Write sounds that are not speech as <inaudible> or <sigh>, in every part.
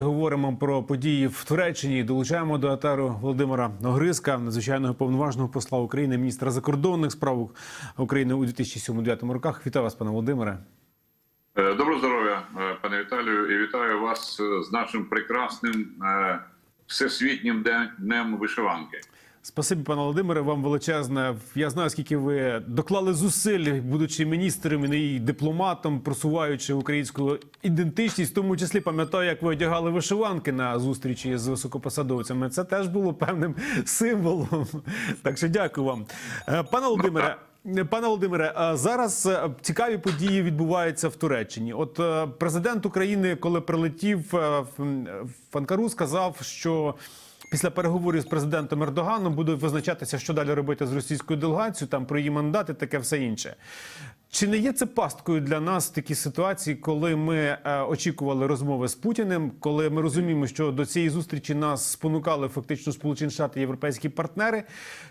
Говоримо про події в Туреччині. Долучаємо до атару Володимира Огризка, надзвичайного повноважного посла України, міністра закордонних справ України у 2007-2009 роках. Вітаю вас, пане Володимире. Е, Доброго здоров'я, е, пане Віталію, і вітаю вас е, з нашим прекрасним всесвітнім днем вишиванки. Спасибі, пане Володимире. Вам величезне. Я знаю, скільки ви доклали зусиль, будучи міністром і дипломатом, просуваючи українську ідентичність. В тому числі пам'ятаю, як ви одягали вишиванки на зустрічі з високопосадовцями. Це теж було певним символом. Так що дякую вам, Е, пане Володимире. Пане Володимире, зараз е, цікаві події відбуваються в Туреччині. От е, президент України, коли прилетів е, в Анкару, сказав, що після переговорів з президентом Ердоганом буде визначатися, що далі робити з російською делегацією, там про її мандати, таке все інше. Чи не є це пасткою для нас в такій ситуації, коли ми е, очікували розмови з Путіним, коли ми розуміємо, що до цієї зустрічі нас спонукали фактично Сполучені Штати європейські партнери?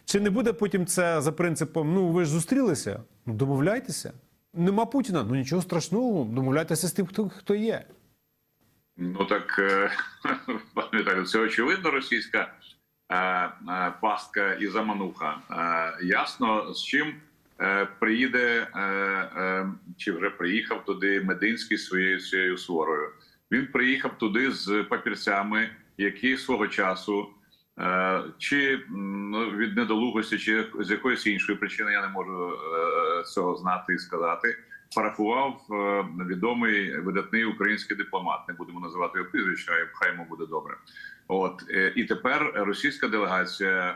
Чи не буде потім це за принципом: ну ви ж зустрілися? Ну домовляйтеся? Нема Путіна? Ну нічого страшного, домовляйтеся з тим, хто, хто є. Ну так, е, <laughs> пане це очевидно російська е, е, пастка і замануха. Ясно, з чим приїде чи вже приїхав туди Мединський своєю цією сворою. Він приїхав туди з папірцями, які свого часу. Чи ну, від недолугості, чи з якоїсь іншої причини я не можу цього знати і сказати. Парафував е, відомий видатний український дипломат. Не будемо називати його прізвище, а хай йому буде добре. От е, і тепер російська делегація, е,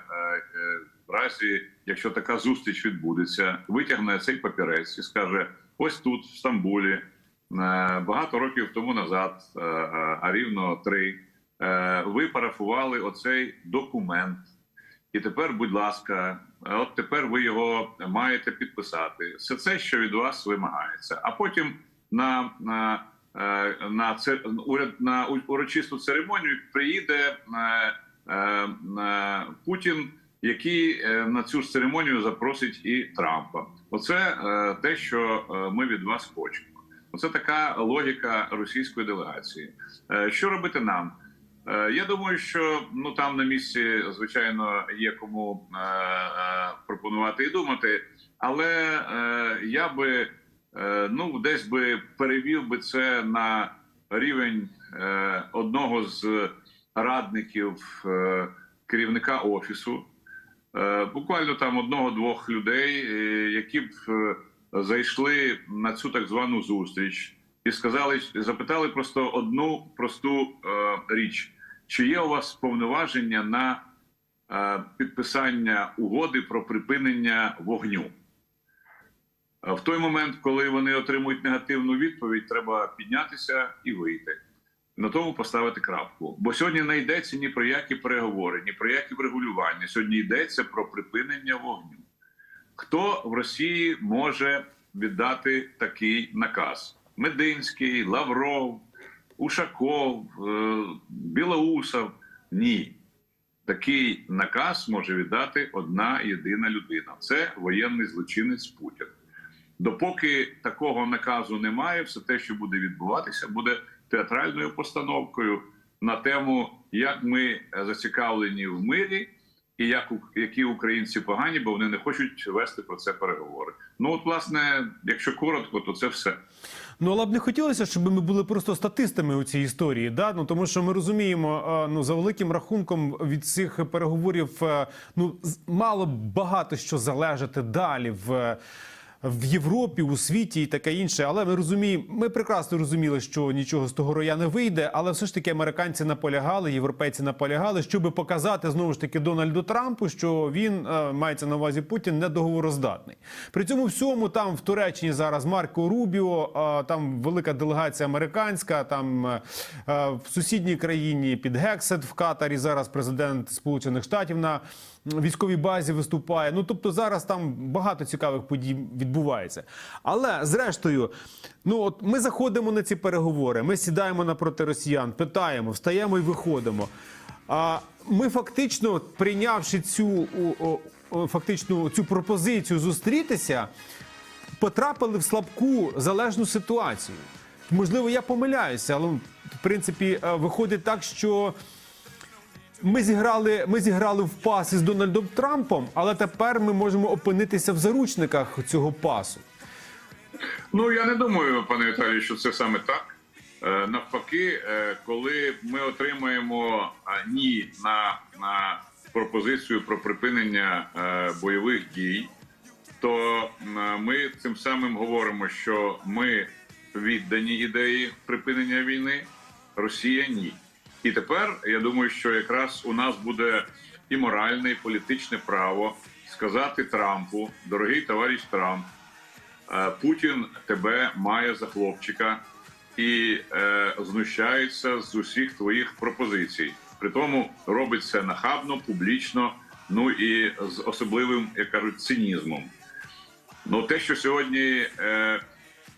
в разі якщо така зустріч відбудеться, витягне цей папірець і скаже: ось тут, в Стамбулі, багато років тому назад, а рівно три, ви парафували оцей документ. І тепер, будь ласка, от тепер ви його маєте підписати. Все це, що від вас вимагається. А потім на на, е, на, це, уряд, на урочисту церемонію приїде е, е, е, Путін, який е, на цю ж церемонію запросить і Трампа. Оце е, те, що е, ми від вас хочемо. Оце така логіка російської делегації. Е, Що робити нам? Е, Я думаю, що ну там на місці, звичайно, є кому е, е, пропонувати і думати, але е, я би е, ну десь би перевів би це на рівень е, одного з радників е, керівника офісу, е, буквально там одного-двох людей, е, які б е, зайшли на цю так звану зустріч і сказали, запитали просто одну просту е, річ: чи є у вас повноваження на е, підписання угоди про припинення вогню? Е, В той момент, коли вони отримують негативну відповідь, треба піднятися і вийти. На тому поставити крапку. Бо сьогодні не йдеться ні про які переговори, ні про які врегулювання. Сьогодні йдеться про припинення вогню. Хто в Росії може віддати такий наказ? Мединський, Лавров, Ушаков, е, Білоусов? Ні. Такий наказ може віддати одна єдина людина. Це воєнний злочинець Путін. Допоки такого наказу немає, все те, що буде відбуватися, буде театральною постановкою на тему, як ми зацікавлені в мирі, і як які українці погані, бо вони не хочуть вести про це переговори. Ну от, власне, якщо коротко, то це все. Ну, але б не хотілося, щоб ми були просто статистами у цій історії. Да? Ну, тому що ми розуміємо, е, ну за великим рахунком від цих переговорів е, ну мало багато що залежати далі в. В Європі, у світі і таке інше, але ми розуміємо, ми прекрасно розуміли, що нічого з того роя не вийде. Але все ж таки американці наполягали, європейці наполягали, щоб показати знову ж таки Дональду Трампу, що він е, мається на увазі Путін недоговороздатний. При цьому всьому там в Туреччині зараз Марко Рубіо, е, там велика делегація американська, там е, в сусідній країні під Гексет в Катарі. Зараз президент Сполучених Штатів на військовій базі виступає. Ну тобто зараз там багато цікавих подій відбувається. Але зрештою, ну от ми заходимо на ці переговори, ми сідаємо напроти росіян, питаємо, встаємо і виходимо. А ми фактично, прийнявши цю фактично цю пропозицію зустрітися, потрапили в слабку залежну ситуацію. можливо, я помиляюся, але в принципі е, виходить так, що. Ми зіграли, ми зіграли в пас із Дональдом Трампом, але тепер ми можемо опинитися в заручниках цього пасу. Ну я не думаю, пане Віталію, що це саме так. Е, навпаки, е, коли ми отримаємо ні на, на пропозицію про припинення е, бойових дій, то ми цим самим говоримо, що ми віддані ідеї припинення війни, Росія ні. І тепер я думаю, що якраз у нас буде і моральне, і політичне право сказати Трампу, дорогий товариш Трамп. Е, Путін тебе має за хлопчика і е, знущається з усіх твоїх пропозицій. При тому робить це нахабно, публічно, ну і з особливим, як кажуть, цинізмом. Ну, те, що сьогодні е,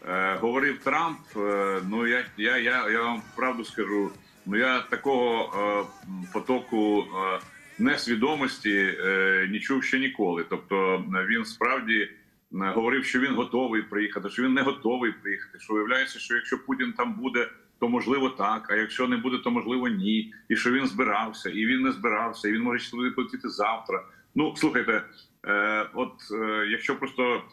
е, говорив Трамп, е, ну я, я, я, я вам правду скажу. Ну я такого е, потоку е, несвідомості е, не чув ще ніколи. Тобто він справді говорив, що він готовий приїхати, що він не готовий приїхати. Що виявляється, що якщо Путін там буде, то можливо так. А якщо не буде, то можливо ні. І що він збирався, і він не збирався, і він може туди полетіти завтра. Ну слухайте, от якщо просто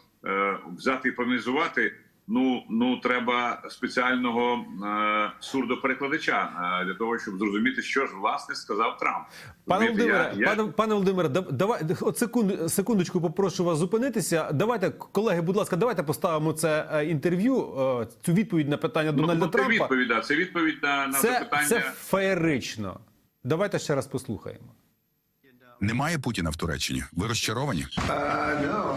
взяти і проаналізувати, ну ну треба спеціального е, сурдоперекладача е, для того, щоб зрозуміти, що ж власне сказав Трамп. Пане Володимире, я- пане, пане Володимире, да- давай от секунду, секундочку попрошу вас зупинитися. Давайте, колеги, будь ласка, давайте поставимо це е, інтерв'ю, е, цю відповідь на питання Дональда ну, це Трампа. відповідь, да, це відповідь на, на Це, запитання. це феєрично. Давайте ще раз послухаємо. Немає Путіна в Туреччині. Ви розчаровані? Uh,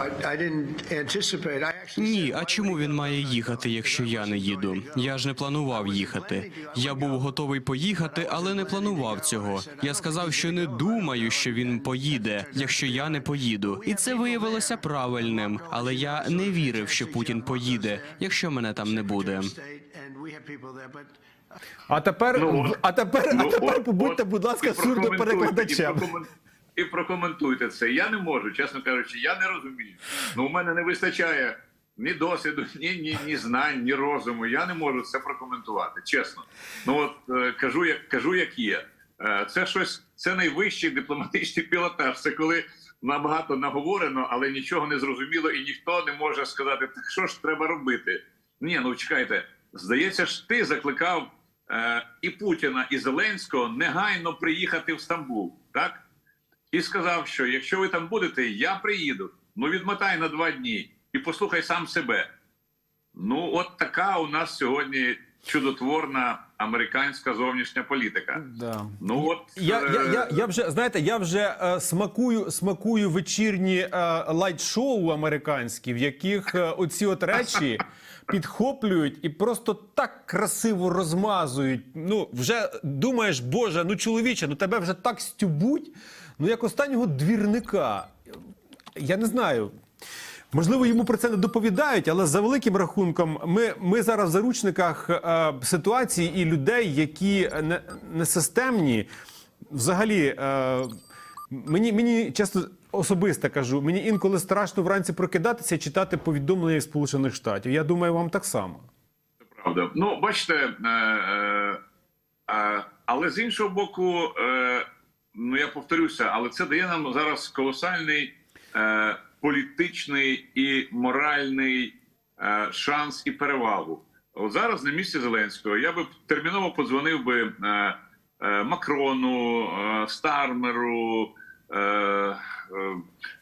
Ні, а чому він має їхати, якщо я не їду? Я ж не планував їхати. Я був готовий поїхати, але не планував цього. Я сказав, що не думаю, що він поїде, якщо я не поїду. І це виявилося правильним. Але я не вірив, що Путін поїде, якщо мене там не буде. but А тепер, Ну, а тепер, а Ну, тепер от- побудьте, от будь ласка, сурдоперекладачем. І, прокоментуйте це. Я не можу, чесно кажучи, я не розумію. Ну, у мене не вистачає ні досвіду, ні, ні, ні знань, ні розуму. Я не можу це прокоментувати. Чесно. Ну от е, кажу, як кажу, як є. Е, Це щось, це найвищий дипломатичний пілотаж. Це коли набагато наговорено, але нічого не зрозуміло, і ніхто не може сказати, так що ж треба робити. Ні, ну чекайте, здається ж, ти закликав е, і Путіна, і Зеленського негайно приїхати в Стамбул, так? І сказав, що якщо ви там будете, я приїду. Ну відмотай на два дні і послухай сам себе. Ну, от така у нас сьогодні чудотворна американська зовнішня політика. Да. Ну от Я, я, е, я, я вже знаєте, я вже е, смакую, смакую вечірні е, лайт-шоу американські, в яких е, оці от речі підхоплюють і просто так красиво розмазують. Ну, вже думаєш, Боже, ну чоловіче, ну тебе вже так стюбуть, ну як останнього двірника. Я не знаю. Можливо, йому про це не доповідають, але за великим рахунком, ми, ми зараз в заручниках е, ситуації і людей, які не, не системні. Взагалі, е, мені, мені часто особисто кажу, мені інколи страшно вранці прокидатися і читати повідомлення з Сполучених Штатів. Я думаю, вам так само. правда. Ну, бачите, е, е, е, але з іншого боку, е, ну я повторюся, але це дає нам зараз колосальний е, політичний і моральний е, шанс і перевагу. От зараз на місці Зеленського я би терміново подзвонив би е, е, Макрону, е, Стармеру. Е,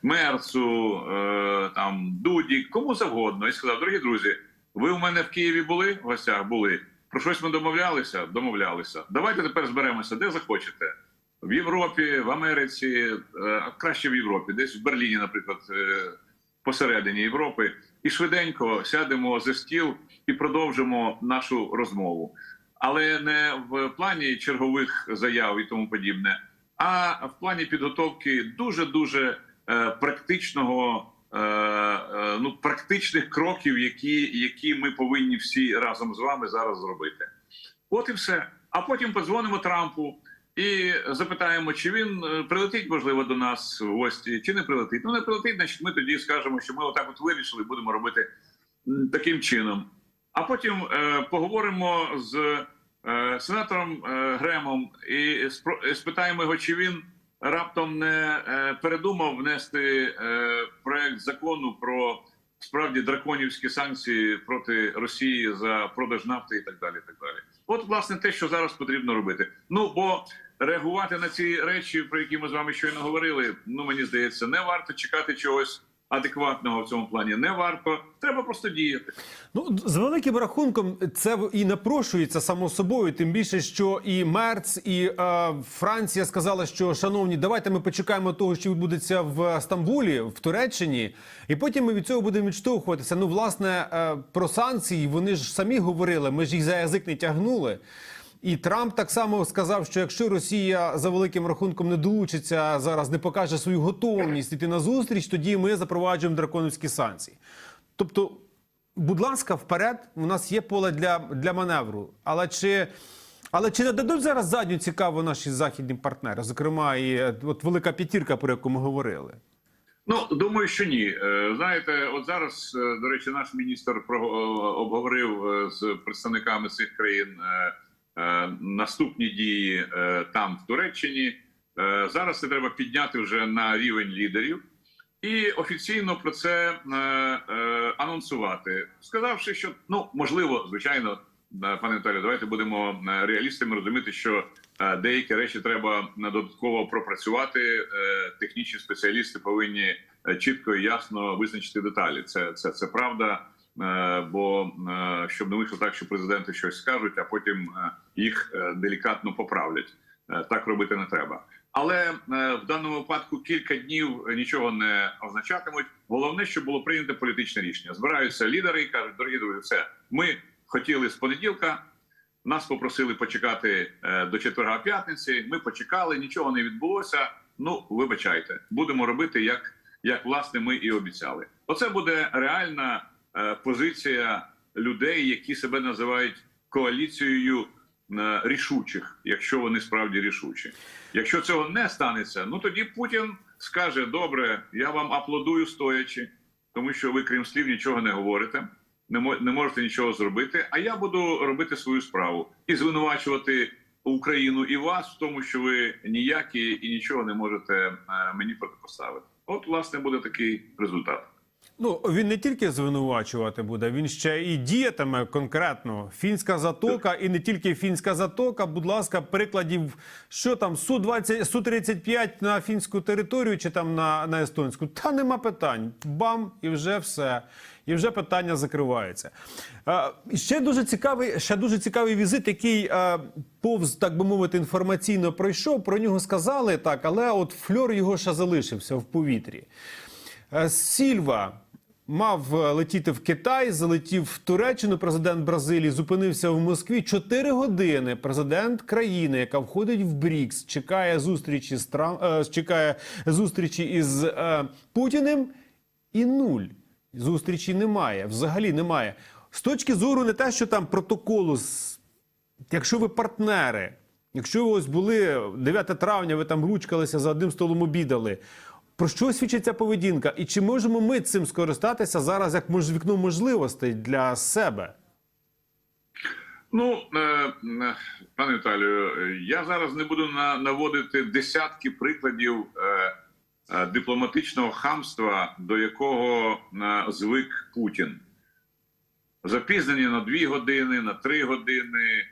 Мерцу, е, там Дуді, кому завгодно, і сказав: дорогі друзі, ви у мене в Києві були в гостях? Були про щось ми домовлялися? Домовлялися. Давайте тепер зберемося, де захочете. В Європі, в Америці, е, а краще в Європі, десь в Берліні, наприклад, е, посередині Європи, і швиденько сядемо за стіл і продовжимо нашу розмову. Але не в плані чергових заяв і тому подібне, а в плані підготовки дуже дуже практичного. е, е, Ну, практичних кроків, які, які ми повинні всі разом з вами зараз зробити. От і все. А потім подзвонимо Трампу і запитаємо, чи він е, прилетить, можливо, до нас в гості, чи не прилетить. Ну, не прилетить, значить, ми тоді скажемо, що ми отак от вирішили, будемо робити таким чином. а потім е, поговоримо з сенатором е, Гремом і спитаємо його, чи він раптом не е, передумав внести е, проект закону про справді драконівські санкції проти Росії за продаж нафти і так далі. І так далі. От власне те, що зараз потрібно робити. Ну бо реагувати на ці речі, про які ми з вами щойно говорили, ну мені здається, не варто чекати чогось адекватного в цьому плані. Не варто, треба просто діяти. Ну, з великим рахунком, це і напрошується само собою. Тим більше, що і Мерц, і е, Франція сказала, що шановні, давайте ми почекаємо того, що відбудеться в Стамбулі, в Туреччині, і потім ми від цього будемо відштовхуватися. Ну, власне, е, про санкції вони ж самі говорили. Ми ж їх за язик не тягнули. І Трамп так само сказав, що якщо Росія за великим рахунком не долучиться зараз, не покаже свою готовність іти на зустріч, тоді ми запроваджуємо драконівські санкції. Тобто, будь ласка, вперед, у нас є поле для, для маневру. Але чи, але чи не дадуть зараз задню цікаво наші західні партнери, зокрема, і е, от велика п'ятірка, про яку ми говорили? Ну думаю, що ні. Е, Знаєте, от зараз, е, до речі, наш міністр обговорив з представниками цих країн наступні дії е, там в Туреччині. Е, Зараз це треба підняти вже на рівень лідерів і офіційно про це е, е, анонсувати, сказавши, що ну можливо, звичайно, е, пане Віталію, давайте будемо е, реалістами розуміти, що е, деякі речі треба е, додатково пропрацювати. Е, Технічні спеціалісти повинні е, чітко і ясно визначити деталі. Це це, це правда. Е, Бо е, щоб не вийшло так, що президенти щось скажуть, а потім е, їх делікатно поправлять. Так робити не треба. Але в даному випадку кілька днів нічого не означатимуть. Головне, щоб було прийнято політичне рішення. Збираються лідери і кажуть, дорогі друзі, все ми хотіли з понеділка. Нас попросили почекати до четверга п'ятниці. Ми почекали, нічого не відбулося. Ну вибачайте, будемо робити як, як власне ми і обіцяли. Оце буде реальна позиція людей, які себе називають коаліцією е, рішучих, якщо вони справді рішучі. Якщо цього не станеться, ну тоді Путін скаже: добре, я вам аплодую стоячи, тому що ви крім слів нічого не говорите, не можете нічого зробити. А я буду робити свою справу і звинувачувати Україну і вас в тому, що ви ніякі і нічого не можете е, мені протипоставити. От, власне, буде такий результат. Ну він не тільки звинувачувати буде, він ще і діятиме конкретно. Фінська затока, і не тільки фінська затока. Будь ласка, прикладів, що там су 20 су 35 на фінську територію чи там на, на естонську. Та нема питань. Бам, і вже все. І вже питання закривається. Ще дуже цікавий, ще дуже цікавий візит, який повз, так би мовити, інформаційно пройшов. Про нього сказали так, але от фльор його ще залишився в повітрі. Е, Сільва мав е, летіти в Китай, залетів в Туреччину. Президент Бразилії зупинився в Москві. Чотири години. Президент країни, яка входить в БРІКС, чекає зустрічі з Трам... е, чекає зустрічі із е, Путіним. І нуль зустрічі немає. Взагалі немає. З точки зору не те, що там протоколу з Якщо ви партнери, якщо ви ось були 9 травня, ви там ручкалися за одним столом обідали. Про що свідчить ця поведінка? І чи можемо ми цим скористатися зараз як вікно можливостей для себе? Ну, е, е, пане Віталію, я зараз не буду наводити десятки прикладів е, дипломатичного хамства, до якого звик Путін. Запізнені на дві години, на три години,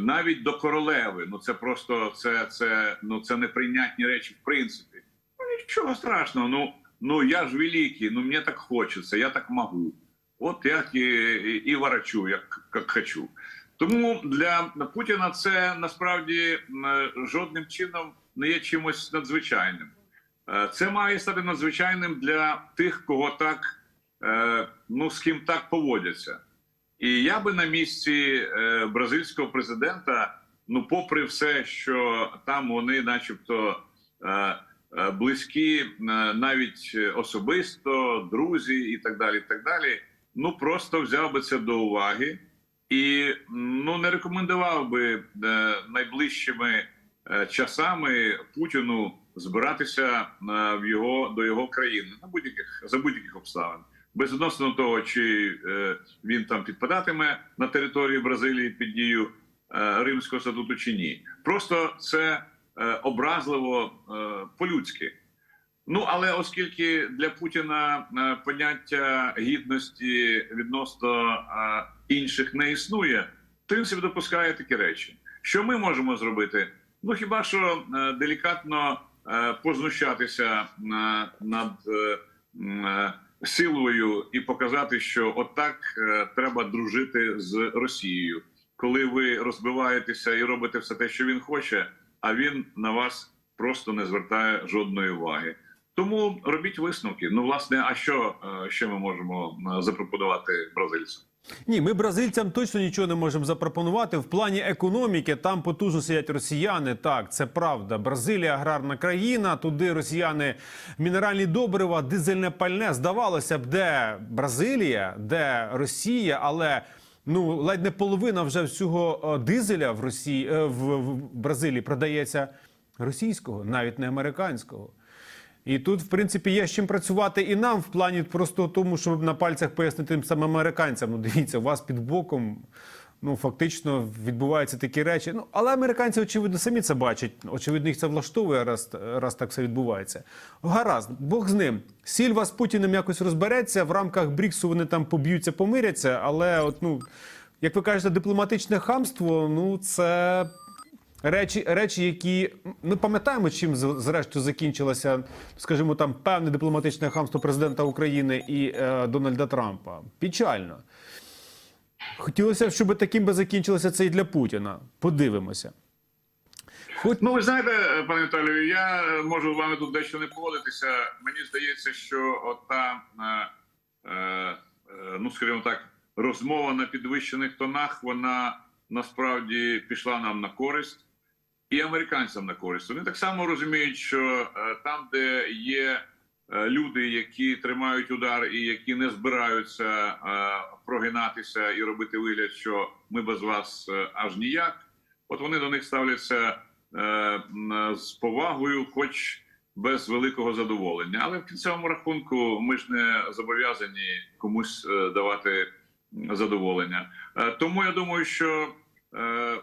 навіть до королеви. Ну це просто це, це, ну, це неприйнятні речі, в принципі. Ну нічого страшного. Ну, ну я ж великий, ну мені так хочеться, я так можу. От як і, і, і ворочу, як, як хочу. Тому для Путіна це насправді жодним чином не є чимось надзвичайним. Е, Це має стати надзвичайним для тих, кого так, е, ну з ким так поводяться. І я би на місці е, бразильського президента, ну, попри все, що там вони, начебто, е, е, близькі навіть особисто, друзі і так далі. і так далі, Ну просто взяв би це до уваги і ну не рекомендував би найближчими часами Путіну збиратися в його до його країни на будь-яких за будь-яких обставин. Безвідносно того, чи е, він там підпадатиме на території Бразилії під дію е, Римського статуту чи ні. Просто це е, образливо по-людськи. Ну але оскільки для Путіна поняття гідності відносно інших не існує, то він собі допускає такі речі. Що ми можемо зробити? Ну хіба що делікатно познущатися над силою і показати, що отак е, треба дружити з Росією, коли ви розбиваєтеся і робите все те, що він хоче, а він на вас просто не звертає жодної уваги. Тому робіть висновки. Ну, власне, а що е, ще ми можемо е, запропонувати бразильцям? Ні, ми бразильцям точно нічого не можемо запропонувати. В плані економіки там потужно сидять росіяни. Так, це правда. Бразилія аграрна країна. Туди росіяни мінеральні добрива, дизельне пальне. Здавалося б, де Бразилія, де Росія, але. Ну, ледь не половина вже всього е, дизеля в Росії е, в, в Бразилії продається російського, навіть не американського. І тут, в принципі, є з чим працювати і нам в плані просто тому, щоб на пальцях пояснити тим самим американцям. Ну, дивіться, у вас під боком ну фактично відбуваються такі речі. Ну але американці, очевидно, самі це бачать. Очевидно, їх це влаштовує, раз, раз так все відбувається. Гаразд, Бог з ним. Сільва з Путіним якось розбереться. В рамках Бріксу вони там поб'ються, помиряться. Але, от, ну, як ви кажете, дипломатичне хамство, ну це. Речі, речі, які ми пам'ятаємо, чим зрештою закінчилося, скажімо, там певне дипломатичне хамство президента України і е, Дональда Трампа. Печально. Хотілося щоб таким би закінчилося це і для Путіна. Подивимося. Хоч Ну, ви знаєте, пане Віталію, я можу з вами тут дещо не погодитися. Мені здається, що ота, е, е, е, ну скажімо так, розмова на підвищених тонах, вона насправді пішла нам на користь і американцям на користь. Вони так само розуміють, що е, там, де є е, люди, які тримають удар і які не збираються е, прогинатися і робити вигляд, що ми без вас аж ніяк. От вони до них ставляться з повагою, хоч без великого задоволення. Але в кінцевому рахунку ми ж не зобов'язані комусь давати задоволення. Тому я думаю, що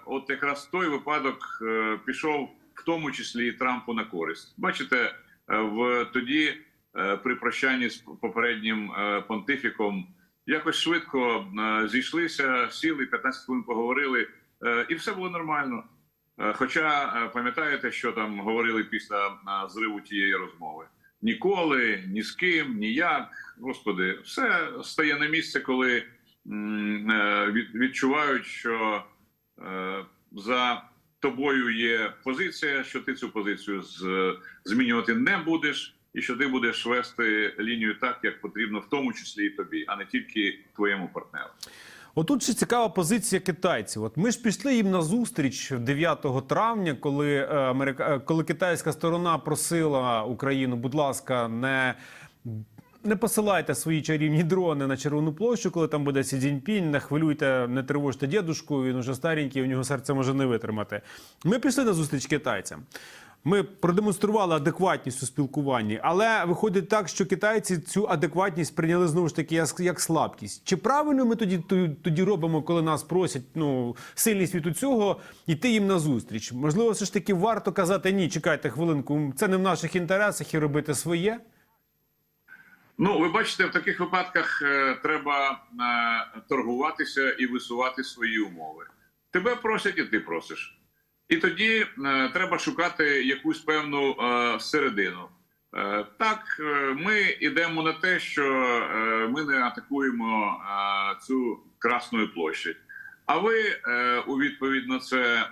от якраз той випадок е, пішов в тому числі і Трампу на користь. Бачите, е, в тоді е, при прощанні з попереднім е, понтифіком якось швидко е, зійшлися, сіли, 15 хвилин поговорили, е, і все було нормально. Е, Хоча е, пам'ятаєте, що там говорили після е, зриву тієї розмови? Ніколи, ні з ким, ніяк. Господи, все стає на місце, коли е, відчувають, що е, за тобою є позиція, що ти цю позицію змінювати не будеш, і що ти будеш вести лінію так, як потрібно, в тому числі і тобі, а не тільки твоєму партнеру. Отут ще цікава позиція китайців. От ми ж пішли їм на зустріч 9 травня, коли, е, Америка... е, коли китайська сторона просила Україну, будь ласка, не. Не посилайте свої чарівні дрони на Червону площу, коли там буде Сі Цзіньпінь, не хвилюйте, не тривожте дідушку, він уже старенький, у нього серце може не витримати. Ми пішли на зустріч китайцям. Ми продемонстрували адекватність у спілкуванні, але виходить так, що китайці цю адекватність прийняли знову ж таки як, як слабкість. Чи правильно ми тоді тоді робимо, коли нас просять ну сильність від у цього йти їм на зустріч? Можливо, все ж таки варто казати ні, чекайте хвилинку, це не в наших інтересах і робити своє. Ну, ви бачите, в таких випадках е, треба е, торгуватися і висувати свої умови. Тебе просять, і ти просиш. І тоді е, треба шукати якусь певну середину. Так, ми йдемо на те, що ми не атакуємо цю Красну площадь. А ви у відповідь на це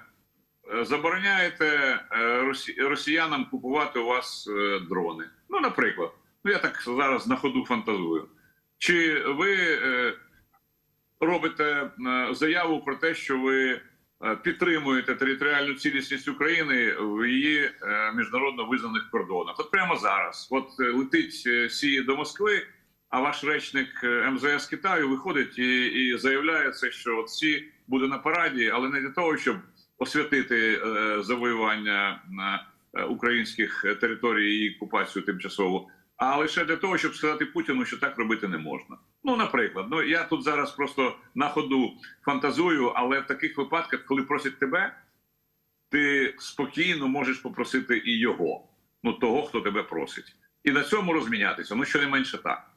забороняєте росіянам купувати у вас дрони. Ну, наприклад. Ну, я так зараз на ходу фантазую. Чи ви е, робите е, заяву про те, що ви е, підтримуєте територіальну цілісність України в її міжнародно визнаних кордонах? От прямо зараз, от летить Сі до Москви, а ваш речник МЗС Китаю виходить і, і заявляє це, що от Сі буде на параді, але не для того, щоб освятити завоювання українських територій і окупацію тимчасову а лише для того, щоб сказати Путіну, що так робити не можна. Ну, наприклад, ну я тут зараз просто на ходу фантазую, але в таких випадках, коли просять тебе, ти спокійно можеш попросити і його, ну того, хто тебе просить, і на цьому розмінятися. Ну щонайменше так.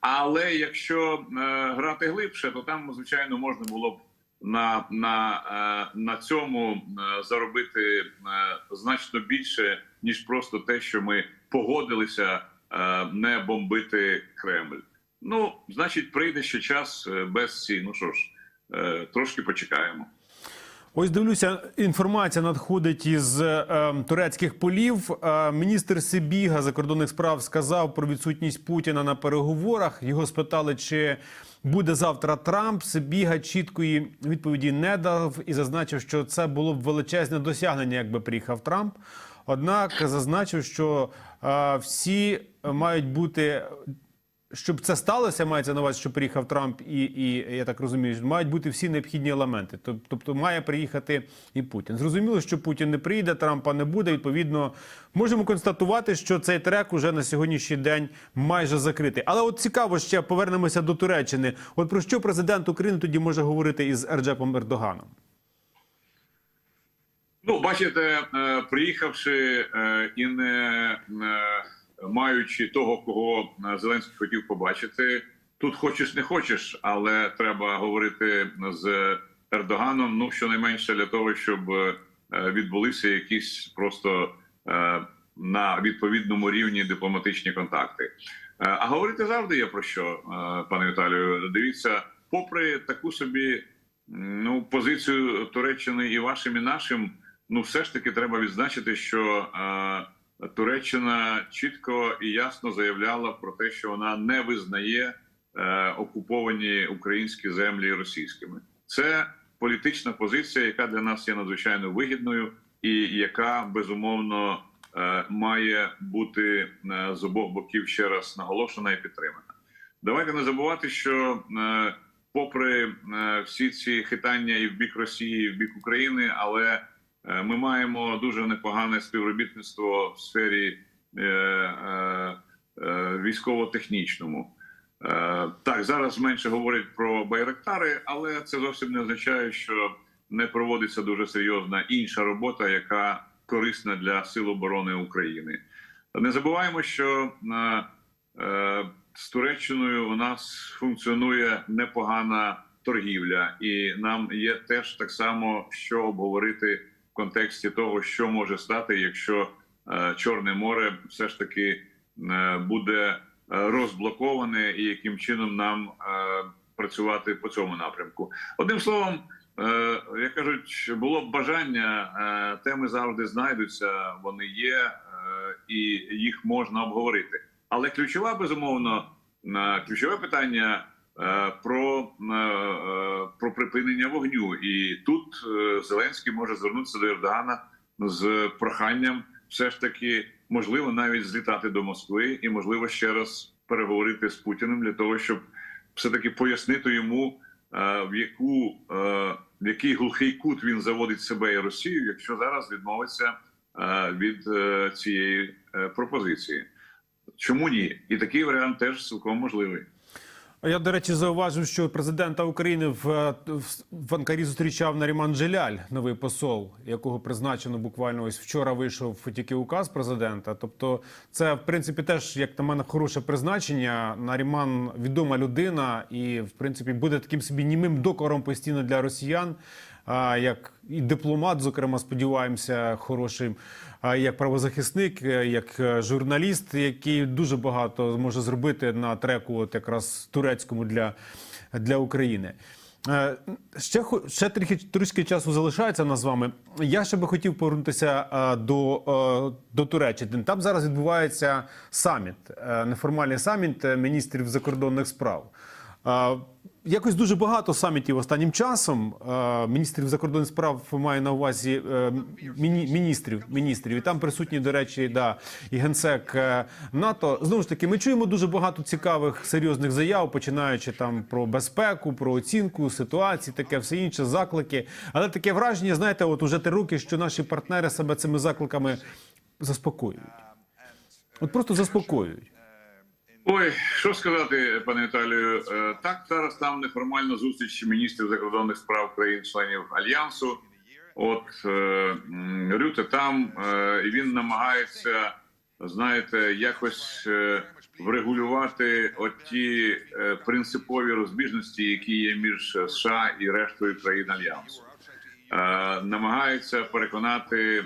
Але якщо е, грати глибше, то там, звичайно, можна було б на, на, е, на цьому е, заробити е, значно більше, ніж просто те, що ми погодилися не бомбити Кремль. Ну, значить, прийде ще час е, без ці. Ну що ж, е, трошки почекаємо. Ось дивлюся, інформація надходить із е, турецьких полів. Е, міністр Сибіга закордонних справ сказав про відсутність Путіна на переговорах. Його спитали, чи буде завтра Трамп. Сибіга чіткої відповіді не дав і зазначив, що це було б величезне досягнення, якби приїхав Трамп. Однак зазначив, що е, всі мають бути щоб це сталося, мається на увазі, що приїхав Трамп, і, і я так розумію, мають бути всі необхідні елементи. Тоб- Тобто має приїхати і Путін. Зрозуміло, що Путін не прийде, Трампа не буде. Відповідно, можемо констатувати, що цей трек уже на сьогоднішній день майже закритий. Але от цікаво, ще повернемося до Туреччини. От про що президент України тоді може говорити із Ерджепом Ердоганом? Ну, бачите, е, приїхавши е, і не е, маючи того, кого Зеленський хотів побачити, тут хочеш не хочеш, але треба говорити з Ердоганом. Ну щонайменше для того, щоб відбулися якісь просто на відповідному рівні дипломатичні контакти. А говорити завжди є про що, пане Віталію. Дивіться, попри таку собі ну позицію Туреччини і вашим, і нашим. Ну, все ж таки треба відзначити, що е, Туреччина чітко і ясно заявляла про те, що вона не визнає е, окуповані українські землі російськими. Це політична позиція, яка для нас є надзвичайно вигідною, і яка безумовно е, має бути е, з обох боків ще раз наголошена і підтримана. Давайте не забувати, що е, попри е, всі ці хитання і в бік Росії, і в бік України, але Ми маємо дуже непогане співробітництво в сфері е, е, е, військово-технічному. Е, так, зараз менше говорять про байрактари, але це зовсім не означає, що не проводиться дуже серйозна інша робота, яка корисна для Сил оборони України. Не забуваємо, що е, е, з Туреччиною у нас функціонує непогана торгівля, і нам є теж так само що обговорити контексті того, що може стати, якщо е, Чорне море все ж таки е, буде е, розблоковане, і яким чином нам працювати по цьому напрямку. Одним словом, як кажуть, було б бажання, теми завжди знайдуться, вони є, і їх можна обговорити. Але ключова безумовно ключове питання про, е, е, про припинення вогню. І тут е, Зеленський може звернутися до Ердогана з проханням, все ж таки, можливо, навіть злітати до Москви, і можливо ще раз переговорити з Путіним для того, щоб все таки пояснити йому, е, в яку е, в який глухий кут він заводить себе і Росію, якщо зараз відмовиться е, від е, цієї е, пропозиції. Чому ні? І такий варіант теж цілком можливий. Я, до речі, зауважив, що президента України в, в, в Анкарі зустрічав Наріман Джеляль, новий посол, якого призначено буквально ось вчора вийшов тільки указ президента. Тобто, це в принципі теж, як на мене, хороше призначення. Наріман відома людина, і в принципі буде таким собі німим докором постійно для росіян. А як і дипломат, зокрема, сподіваємося, хорошим, як правозахисник, е, як е, журналіст, який дуже багато зможе зробити на треку, от якраз турецькому для, для України. Е, Ще ще трохи трішки часу залишається нас з вами. Я ще би хотів повернутися до, до Туреччини. Там зараз відбувається саміт, неформальний саміт міністрів закордонних справ. Якось дуже багато самітів останнім часом. Міністрів закордонних справ маю на увазі е, міні- міністрів. Міністрів і там присутні, до речі, да, і генсек е, НАТО. Знову ж таки, ми чуємо дуже багато цікавих серйозних заяв, починаючи там про безпеку, про оцінку ситуації, таке все інше, заклики. Але таке враження, знаєте, от уже три роки, що наші партнери себе цими закликами заспокоюють. От просто заспокоюють. Ой, що сказати, пане Віталію? Е, Так, зараз там неформальна зустріч міністрів закордонних справ країн-членів альянсу. От е, Рюте там, е, і він намагається, знаєте, якось врегулювати оті принципові розбіжності, які є між США і рештою країн альянсу. Намагається переконати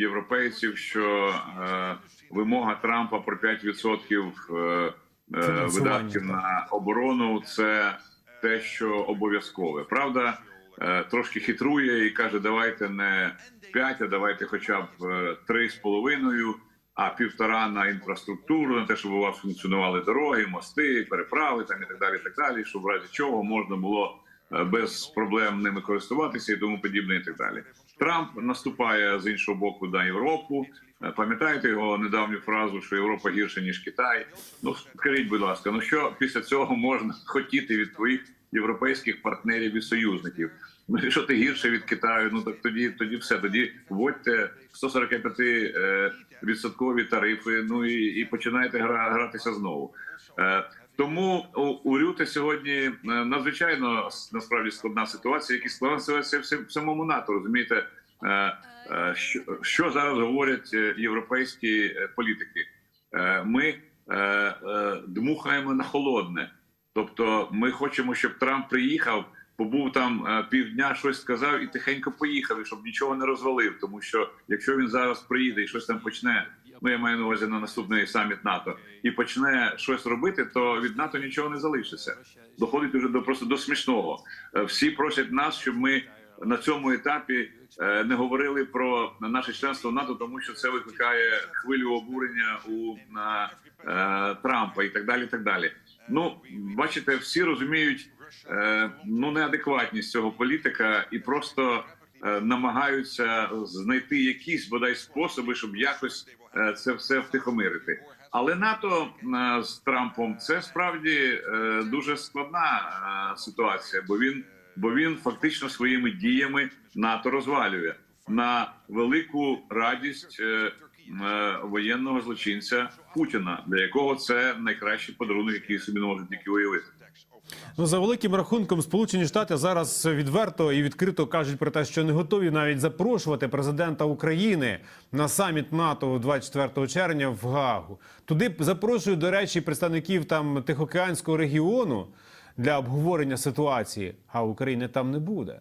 європейців, що е, вимога Трампа про 5% е, е, видатків на оборону це те, що обов'язкове. Правда, е, трошки хитрує і каже: давайте не 5, а давайте хоча б е, 3,5, а півтора на інфраструктуру, на те, щоб у вас функціонували дороги, мости, переправи там і так далі. і Так далі, щоб в разі чого можна було е, без проблем ними користуватися і тому подібне, і так далі. Трамп наступає з іншого боку на Європу. Е, Пам'ятаєте його недавню фразу, що Європа гірше ніж Китай? Ну скажіть, будь ласка, ну що після цього можна хотіти від твоїх європейських партнерів і союзників? Ну якщо ти гірше від Китаю, ну так тоді тоді все. Тоді вводьте 145 е, відсоткові тарифи. Ну і, і починайте гра, гратися знову. Е, тому у, Рюте сьогодні е, надзвичайно насправді складна ситуація, які склалася в в самому НАТО. Розумієте, е, е, що, що зараз говорять європейські політики? Ми дмухаємо на холодне. Тобто, ми хочемо, щоб Трамп приїхав, побув там півдня, щось сказав і тихенько поїхав, і щоб нічого не розвалив. Тому що якщо він зараз приїде і щось там почне, ну я маю на увазі на наступний саміт НАТО, і почне щось робити, то від НАТО нічого не залишиться. Доходить уже до просто до смішного. Е, Всі просять нас, щоб ми на цьому етапі е, не говорили про наше членство в НАТО, тому що це викликає хвилю обурення у на, е, Трампа і так далі. І так далі. Ну бачите, всі розуміють е, ну неадекватність цього політика і просто намагаються знайти якісь бодай способи, щоб якось це все втихомирити. Але НАТО е, з Трампом це справді е, дуже складна е, ситуація, бо він бо він фактично своїми діями НАТО розвалює на велику радість е, е, воєнного злочинця Путіна, для якого це найкращий подарунок, який собі не можуть тільки уявити. Ну за великим рахунком, Сполучені Штати зараз відверто і відкрито кажуть про те, що не готові навіть запрошувати президента України на саміт НАТО 24 червня в Гаагу. Туди запрошують, до речі, представників там Тихоокеанського регіону для обговорення ситуації, а України там не буде.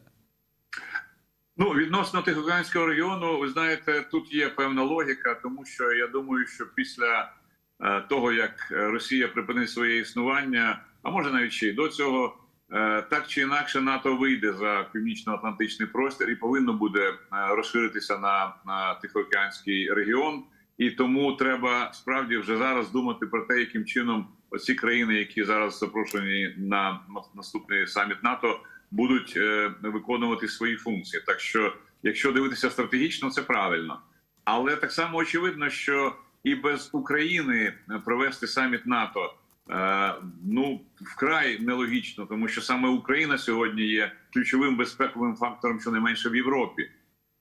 Ну, відносно Тихоокеанського регіону, ви знаєте, тут є певна логіка, тому що я думаю, що після е, того, як Росія припинить своє існування, а може навіть ще й до цього, е, так чи інакше НАТО вийде за північно-атлантичний простір і повинно буде е, розширитися на, на Тихоокеанський регіон. І тому треба справді вже зараз думати про те, яким чином оці країни, які зараз запрошені на наступний саміт НАТО, будуть е, виконувати свої функції. Так що, якщо дивитися стратегічно, це правильно. Але так само очевидно, що і без України провести саміт НАТО е, ну вкрай нелогічно, тому що саме Україна сьогодні є ключовим безпековим фактором, щонайменше в Європі.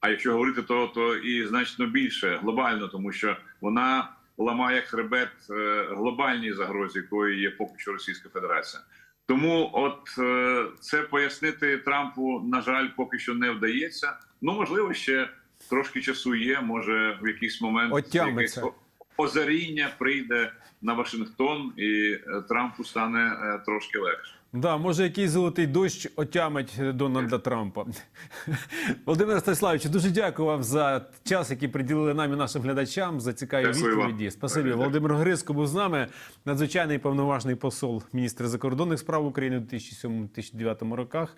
А якщо говорити, то то і значно більше глобально, тому що вона ламає хребет е, глобальній загрозі, якою є поки що Російська Федерація. Тому, от е, це пояснити Трампу, на жаль, поки що не вдається. Ну можливо, ще трошки часу є. Може, в якийсь момент якесь озаріння прийде на Вашингтон, і е, Трампу стане е, трошки легше. Да, може, якийсь золотий дощ отямить Дональда Трампа. <laughs> Володимир Станіславович, дуже дякую вам за час, який приділили нам і нашим глядачам за цікаві відповіді. Спасибі. Володимир Гриско був з нами, надзвичайний повноважний посол міністр закордонних справ України у 2007-2009 роках.